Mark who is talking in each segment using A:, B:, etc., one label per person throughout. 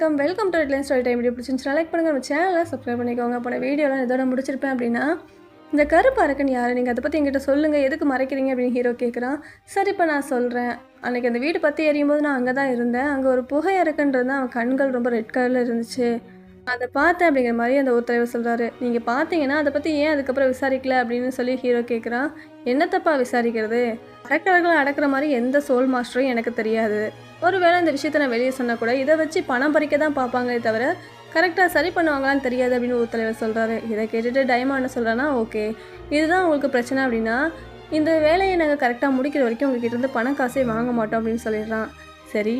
A: வணக்கம். Welcome to redline story time video பிடிச்சிருந்துச்சுன்னா like பண்ணுங்க. நம்ம சேனலை சப்ஸ்கிரைப் பண்ணிக்கோங்க. போன வீடியோலாம் இதோட முடிச்சிருப்பேன் அப்படின்னா இந்த கருப்பு அரக்கன் யார்? நீங்கள் அதை பற்றி எங்கிட்ட சொல்லுங்கள் எதுக்கு மறைக்கிறீங்க அப்படின்னு ஹீரோ கேட்குறான் சரி இப்போ நான் சொல்கிறேன் அன்றைக்கி அந்த வீடு பற்றி எரியும் போது நான் அங்கே தான் இருந்தேன். அங்கே ஒரு புகை அரக்கன்றது அவன் கண்கள் ரொம்ப ரெட் கலரில் இருந்துச்சு. அதை பார்த்தேன் அப்படிங்கிற மாதிரி அந்த ஒரு தலைவர் சொல்கிறாரு நீங்கள் பார்த்தீங்கன்னா அதை பற்றி ஏன் அதுக்கப்புறம் விசாரிக்கல அப்படின்னு சொல்லி ஹீரோ கேட்குறான் என்னத்தப்பா விசாரிக்கிறது? அரக்கர்களை அடக்கிற மாதிரி எந்த சோல் மாஸ்டரும் எனக்கு தெரியாது. ஒருவேளை இந்த விஷயத்த நான் வெளியே சொன்னால் கூட இதை வச்சு பணம் பறிக்க தான் பார்ப்பாங்களே தவிர கரெக்டாக சரி பண்ணுவாங்களான்னு தெரியாது அப்படின்னு ஒரு தலைவர் சொல்கிறாரு இதை கேட்டுட்டு டைமா சொல்கிறேன்னா ஓகே இதுதான் உங்களுக்கு பிரச்சனை அப்படின்னா இந்த வேலையை நாங்கள் கரெக்டாக முடிக்கிற வரைக்கும் உங்ககிட்ட இருந்து பணம் காசே வாங்க மாட்டோம் அப்படின்னு சொல்லிடுறான். சரி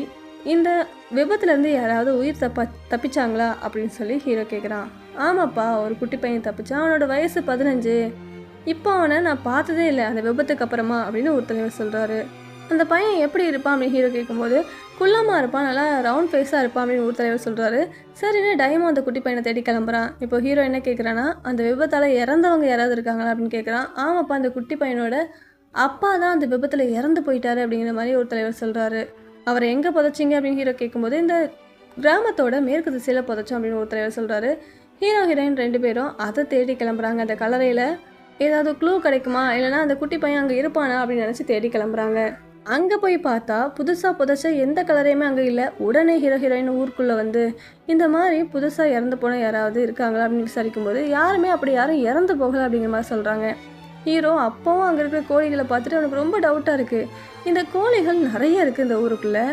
A: இந்த விபத்துலேருந்து யாராவது உயிர் தப்பா தப்பிச்சாங்களா அப்படின்னு சொல்லி ஹீரோ கேட்குறான் ஆமாப்பா ஒரு குட்டி பையன் தப்பிச்சான். அவனோட வயசு பதினஞ்சு. இப்போ அவனை நான் பார்த்ததே இல்லை அந்த விபத்துக்கு அப்புறமா அப்படின்னு ஒரு தலைவர் சொல்கிறாரு அந்த பையன் எப்படி இருப்பான் அப்படின்னு ஹீரோ கேட்கும்போது குள்ளமாக இருப்பான் நல்லா ரவுண்ட் ஃபேஸாக இருப்பான் அப்படின்னு ஒரு தலைவர் சொல்கிறாரு சரின்னு டைமோ அந்த குட்டி பையனை தேடி கிளம்புறான்? இப்போ ஹீரோ என்ன கேட்குறான்னா அந்த விபத்தால் இறந்தவங்க யாராவது இருக்காங்களா அப்படின்னு கேட்குறான் ஆமாப்பா அந்த குட்டி பையனோட அப்பா தான் அந்த விபத்தில் இறந்து போயிட்டாரு அப்படிங்கிற மாதிரி ஒரு தலைவர் சொல்கிறாரு அவரை எங்கே புதைச்சிங்க அப்படின்னு ஹீரோ கேட்கும்போது இந்த கிராமத்தோட மேற்கு திசையில் புதைச்சோம் அப்படின்னு ஒரு தலைவர் சொல்கிறாரு ஹீரோ ஹீரோயின் ரெண்டு பேரும் அதை தேடி கிளம்புறாங்க. அந்த கலரையில் ஏதாவது க்ளூ கிடைக்குமா? இல்லைனா அந்த குட்டி பையன் அங்கே இருப்பானா அப்படின்னு நினச்சி தேடி கிளம்புறாங்க. அங்கே போய் பார்த்தா புதுசாக புதைச்சா எந்த கலரையுமே அங்கே இல்லை. உடனே ஹீரோ ஹீரோயின் ஊருக்குள்ளே வந்து இந்த மாதிரி புதுசாக இறந்து போன யாராவது இருக்காங்களா? அப்படின்னு விசாரிக்கும்போது யாருமே அப்படி யாரும் இறந்து போகலை அப்படிங்கிற மாதிரி சொல்கிறாங்க ஹீரோ அப்போவும் அங்கே இருக்கிற கோழிகளை பார்த்துட்டு அவனுக்கு ரொம்ப டவுட்டாக இருக்குது இந்த கோழிகள் நிறைய இருக்குது இந்த ஊருக்குள்ளே.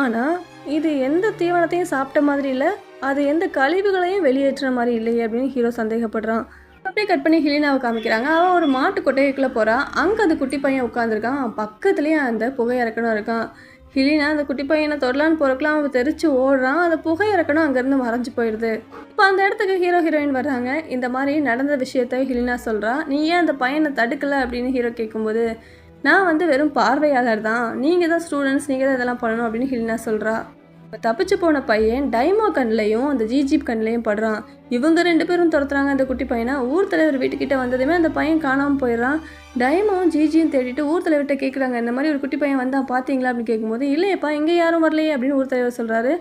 A: ஆனால் இது எந்த தீவனத்தையும் சாப்பிட்ட மாதிரி இல்லை. அது எந்த கழிவுகளையும் வெளியேற்றுற மாதிரி இல்லையே அப்படின்னு ஹீரோ சந்தேகப்படுறான். அப்படியே கட் பண்ணி ஹிலினாவை காமிக்கிறாங்க. அவள் ஒரு மாட்டு கொட்டைக்குள்ளே போகிறான் அங்கே அந்த குட்டி பையன் உட்காந்துருக்கான் பக்கத்துலேயே அந்த புகை இறக்கணும் இருக்கான். ஹிலினா அந்த குட்டி பையனை தொடலான்னு போகிறக்குலாம் அவன் தெரிச்சு ஓடுறான். அந்த புகை இறக்கணும் அங்கேருந்து மறைஞ்சு போயிடுது. இப்போ அந்த இடத்துக்கு ஹீரோ ஹீரோயின் வர்றாங்க. இந்த மாதிரி நடந்த விஷயத்த ஹிலினா சொல்கிறா நீ ஏன் அந்த பையனை தடுக்கலை? அப்படின்னு ஹீரோ கேட்கும்போது நான் வந்து வெறும் பார்வையாளர் தான். நீங்கள் தான் ஸ்டூடெண்ட்ஸ் நீங்கள் தான் இதெல்லாம் பண்ணணும் அப்படின்னு ஹிலினா சொல்கிறா இப்போ தப்பிச்சு போன பையன் டைமோ கண்ணிலையும் அந்த ஜிஜிப் கண்ணிலையும் படுறான். இவங்க ரெண்டு பேரும் துரத்துறாங்க அந்த குட்டி பையனை. ஊர் தலைவர் வீட்டுக்கிட்ட வந்ததுமே அந்த பையன் காணாமல் போயிடுறான். டைமோவும் ஜிஜியும் தேடிட்டு ஊர் தலைவர்கிட்ட கேட்குறாங்க இந்த மாதிரி ஒரு குட்டி பையன் வந்தால் பார்த்தீங்களா அப்படின்னு கேட்கும்போது இல்லையப்பா இங்கே யாரும் வரலையே அப்படின்னு ஊர் தலைவர் சொல்கிறாரு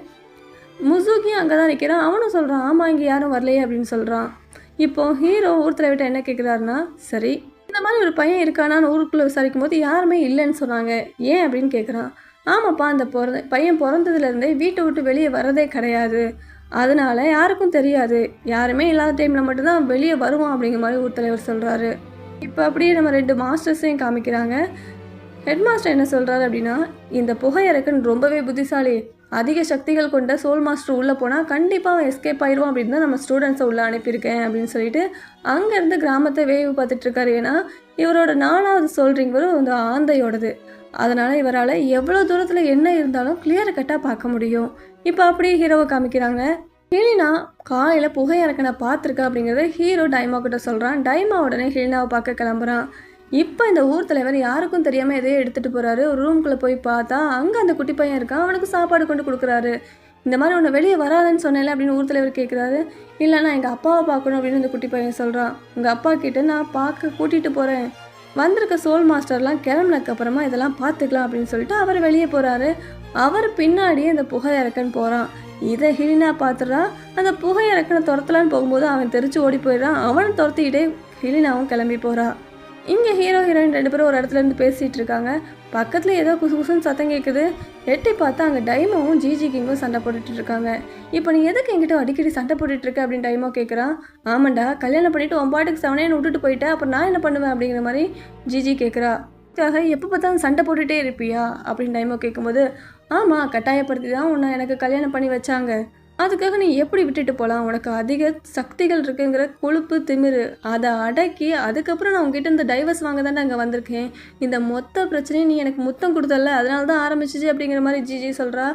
A: முசுகியும் அங்கே தான் நிற்கிறான் அவனும் சொல்கிறான் ஆமாம் இங்கே யாரும் வரலையே அப்படின்னு சொல்கிறான் இப்போ ஹீரோ ஊர் தலைவர்கிட்ட என்ன கேட்குறாருன்னா சரி இந்த மாதிரி ஒரு பையன் இருக்கானான்னு ஊருக்குள்ளே விசாரிக்கும் போது யாருமே இல்லைன்னு சொன்னாங்க. ஏன்? அப்படின்னு கேட்குறான் ஆமாப்பா அந்த பிறந்த பையன் பிறந்ததுலேருந்தே வீட்டை விட்டு வெளியே வரதே கிடையாது. அதனால யாருக்கும் தெரியாது. யாருமே இல்லாத டைமில் மட்டும்தான் வெளியே வருவான் அப்படிங்கிற மாதிரி ஊர் தலைவர் சொல்கிறாரு இப்போ அப்படியே நம்ம ரெண்டு மாஸ்டர்ஸையும் காமிக்கிறாங்க. ஹெட் மாஸ்டர் என்ன சொல்கிறாரு அப்படின்னா இந்த புகையரக்கன் ரொம்பவே புத்திசாலி. அதிக சக்திகள் கொண்ட சோல் மாஸ்டர் உள்ளே போனால் கண்டிப்பாக அவன் எஸ்கேப் ஆயிடுவான் அப்படின்னு தான் நம்ம ஸ்டூடெண்ட்ஸை உள்ளே அனுப்பியிருக்கேன் அப்படின்னு சொல்லிட்டு அங்கேருந்து கிராமத்தை வேவு பார்த்துட்ருக்காரு ஏன்னா இவரோட நாலாவது சோல்ரிங் வரும் இந்த ஆந்தையோடது. அதனால் இவரால் எவ்வளோ தூரத்தில் என்ன இருந்தாலும் கிளியர் கட்டாக பார்க்க முடியும். இப்போ அப்படியே ஹீரோவை காமிக்கிறாங்க. ஹெலினா காலையில் புகை இறக்கின பார்த்துருக்கா அப்படிங்கிறத ஹீரோ டைமா கிட்ட சொல்கிறான் டைமா உடனே ஹெலினாவை பார்க்க கிளம்புறான். இப்போ இந்த ஊர் தலைவர் யாருக்கும் தெரியாமல் எதையோ எடுத்துகிட்டு போகிறாரு ஒரு ரூம்குள்ளே போய் பார்த்தா அங்கே அந்த குட்டி பையன் இருக்கான். அவனுக்கு சாப்பாடு கொண்டு கொடுக்குறாரு. இந்த மாதிரி உன்னை வெளியே வராதுன்னு சொன்னேன்ல அப்படின்னு ஊர் தலைவர் கேட்குறாரு இல்லை நான் எங்கள் அப்பாவை பார்க்கணும் அப்படின்னு இந்த குட்டி பையன் சொல்கிறான் உங்கள் அப்பா கிட்ட நான் பார்க்க கூட்டிகிட்டு போகிறேன் வந்திருக்க சோல் மாஸ்டர்லாம் கிளம்புனதுக்கு அப்புறமா இதெல்லாம் பார்த்துக்கலாம் அப்படின்னு சொல்லிட்டு அவர் வெளியே போகிறாரு அவர் பின்னாடியே இந்த புகை இறக்கன்னு போகிறான் இதை ஹிலினா பார்த்துறா அந்த புகை இறக்கனை துரத்தலான்னு போகும்போது அவன் தெரிச்சு ஓடி போயிடுறான். அவனை துரத்திக்கிட்டே ஹிலினாவும் கிளம்பி போகிறா இங்கே ஹீரோ ஹீரோயின் ரெண்டு பேரும் ஒரு இடத்துல இருந்து பேசிகிட்டு இருக்காங்க. பக்கத்தில் ஏதோ குசு குசுன்னு சத்தம் கேட்குது எட்டி பார்த்தா அங்கே டைமோவும் ஜிஜி கிங்கும் சண்டை போட்டுட்டு இருக்காங்க. இப்போ நீ எதுக்கு என்கிட்ட அடிக்கடி சண்டை போட்டுட்டு இருக்க அப்படின்னு டைமோ கேட்குறான் ஆமாண்டா கல்யாணம் பண்ணிட்டு உன் பாட்டுக்கு செவனேன்னு விட்டுட்டு போயிட்டேன் அப்புறம் நான் என்ன பண்ணுவேன் அப்படிங்கிற மாதிரி ஜிஜி கேட்குறா அதுக்காக எப்போ பார்த்தாலும் சண்டை போட்டுகிட்டே இருப்பியா? அப்படின்னு டைமோ கேட்கும்போது ஆமாம் கட்டாயப்படுத்தி தான் உன்னை எனக்கு கல்யாணம் பண்ணி வச்சாங்க. அதுக்காக நீ எப்படி விட்டுட்டு போகலாம் உனக்கு அதிக சக்திகள் இருக்குங்கிற கொழுப்பு திமிரு அதை அடக்கி அதுக்கப்புறம் நான் உங்ககிட்ட இந்த டைவர்ஸ் வாங்க தானே அங்கே வந்திருக்கேன். இந்த மொத்த பிரச்சனையும் நீ எனக்கு முத்தம் கொடுத்தல அதனால தான் ஆரம்பிச்சிச்சு அப்படிங்கிற மாதிரி ஜிஜி சொல்கிறா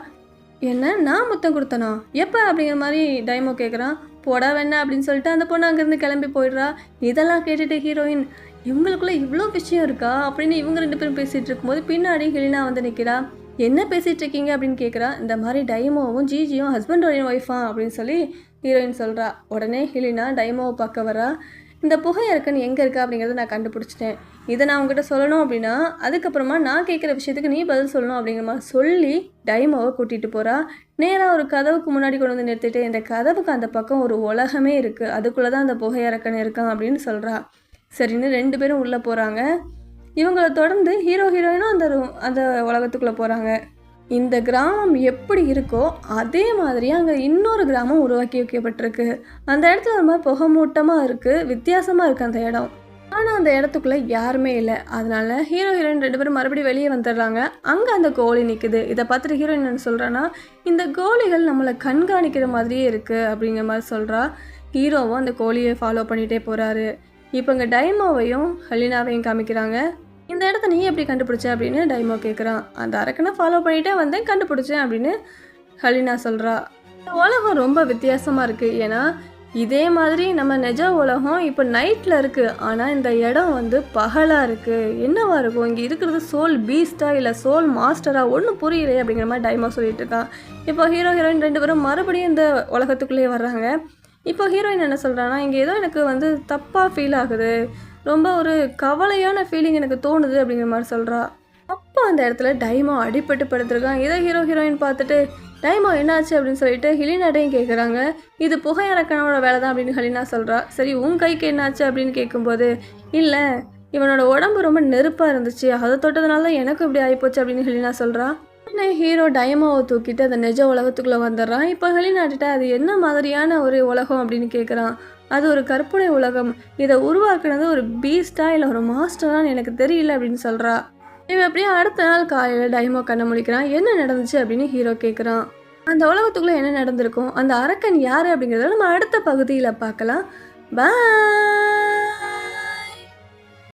A: என்ன? நான் முத்தம் கொடுத்தனா? எப்போ அப்படிங்கிற மாதிரி டைமோ கேட்குறான் போடா வேணா அப்படின்னு சொல்லிட்டு அந்த பொண்ணு அங்கேருந்து கிளம்பி போயிடுறா. இதெல்லாம் கேட்டுட்டு ஹீரோயின் இவங்களுக்குள்ளே இவ்வளோ விஷயம் இருக்கா? அப்படின்னு இவங்க ரெண்டு பேரும் பேசிகிட்டு இருக்கும்போது பின்னாடி ஹெலினா வந்து நிற்கிறா என்ன பேசிகிட்டு இருக்கீங்க அப்படின்னு கேட்குறா இந்த மாதிரி டைமோவும் ஜிஜியும் ஹஸ்பண்டோடைய ஒய்ஃபா அப்படின்னு சொல்லி ஹீரோயின் சொல்கிறா உடனே ஹிலினா டைமோவை பார்க்க வரா இந்த புகை இருக்குன்னு எங்கே இருக்கா அப்படிங்கிறத நான் கண்டுபிடிச்சிட்டேன். இதை நான் உங்ககிட்ட சொல்லணும் அப்படின்னா அதுக்கப்புறமா நான் கேட்குற விஷயத்துக்கு நீ பதில் சொல்லணும் அப்படிங்கிற மாதிரி சொல்லி டைமோவை கூட்டிகிட்டு போகிறா நேராக ஒரு கதவுக்கு முன்னாடி கொண்டு வந்து நிறுத்திட்டு இந்த கதவுக்கு அந்த பக்கம் ஒரு உலகமே இருக்குது அதுக்குள்ளே தான் அந்த புகை புகையரக்கன் இருக்கான் அப்படின்னு சொல்கிறா சரின்னு ரெண்டு பேரும் உள்ளே போகிறாங்க இவங்கள தொடர்ந்து ஹீரோ ஹீரோயினும் அந்த அந்த உலகத்துக்குள்ளே போகிறாங்க இந்த கிராமம் எப்படி இருக்கோ அதே மாதிரி அங்கே இன்னொரு கிராமம் உருவாக்கி வைக்கப்பட்டிருக்கு. அந்த இடத்துல ஒரு மாதிரி புகமூட்டமாக இருக்குது வித்தியாசமாக இருக்குது அந்த இடம். ஆனால் அந்த இடத்துக்குள்ளே யாருமே இல்லை. அதனால ஹீரோ ஹீரோயின் ரெண்டு பேரும் மறுபடியும் வெளியே வந்துடுறாங்க. அங்கே அந்த கோழி நிற்குது இதை பார்த்துட்டு ஹீரோயின் என்ன சொல்கிறேன்னா இந்த கோழிகள் நம்மளை கண்காணிக்கிற மாதிரியே இருக்குது அப்படிங்கிற மாதிரி சொல்கிறா ஹீரோவும் அந்த கோழியை ஃபாலோ பண்ணிகிட்டே போகிறாரு இப்போ இங்கே டைமோவையும் ஹலினாவையும் காமிக்கிறாங்க. இந்த இடத்த நீ எப்படி கண்டுபிடிச்ச அப்படின்னு டைமோ கேட்குறான் அந்த அரக்கனை ஃபாலோ பண்ணிகிட்டே வந்தேன் கண்டுபிடிச்சேன் அப்படின்னு ஹலினா சொல்கிறா உலகம் ரொம்ப வித்தியாசமாக இருக்குது ஏன்னா இதே மாதிரி நம்ம நிஜ உலகம் இப்போ நைட்டில் இருக்குது ஆனால் இந்த இடம் வந்து பகலாக இருக்குது என்னவா இருக்கும்? இங்கே இருக்கிறது சோல் பீஸ்டா இல்லை சோல் மாஸ்டரா ஒன்றும் புரியலையே அப்படிங்கிற மாதிரி டைமோ சொல்லிட்டு இருக்கான். இப்போ ஹீரோ ஹீரோயின் ரெண்டு பேரும் மறுபடியும் இந்த உலகத்துக்குள்ளேயே வர்றாங்க. இப்போ ஹீரோயின் என்ன சொல்கிறான்னா இங்கே ஏதோ எனக்கு வந்து தப்பாக ஃபீல் ஆகுது. ரொம்ப ஒரு கவலையான ஃபீலிங் எனக்கு தோணுது அப்படிங்கிற மாதிரி சொல்கிறா அப்போ அந்த இடத்துல டைமோ அடிபட்டு படுத்திருக்கான். ஏதோ ஹீரோ ஹீரோயின் பார்த்துட்டு டைமோ என்னாச்சு? அப்படின்னு சொல்லிட்டு ஹிலினாட்டையும் கேட்குறாங்க இது புகையரக்கனோட வேலை தான் அப்படின்னு ஹலினா சொல்கிறா சரி உன் கைக்கு என்னாச்சு? அப்படின்னு கேட்கும்போது இல்லை இவனோட உடம்பு ரொம்ப நெருப்பாக இருந்துச்சு. அதை தொட்டதுனால தான் எனக்கும் இப்படி ஆகிப்போச்சு அப்படின்னு ஹெலினா சொல்கிறா உடனே ஹீரோ டைமாவை தூக்கிட்டு அந்த நிஜ உலகத்துக்குள்ளே வந்துடுறான். இப்போ ஹெலினாட்டிட்ட அது என்ன மாதிரியான ஒரு உலகம் அப்படின்னு கேட்குறான் அது ஒரு கற்பனை உலகம். இதை உருவாக்குனது ஒரு பீஸ்டா இல்லை ஒரு மாஸ்டரான்னு எனக்கு தெரியல அப்படின்னு சொல்கிறா இவன் அப்படியே அடுத்த நாள் காலையில் டைமோ கண்ணை முழிக்கிறான். என்ன நடந்துச்சு அப்படின்னு ஹீரோ கேட்குறான் அந்த உலகத்துக்குள்ளே என்ன நடந்திருக்கும்? அந்த அரக்கன் யார் அப்படிங்கிறத நம்ம அடுத்த பகுதியில் பார்க்கலாம். பா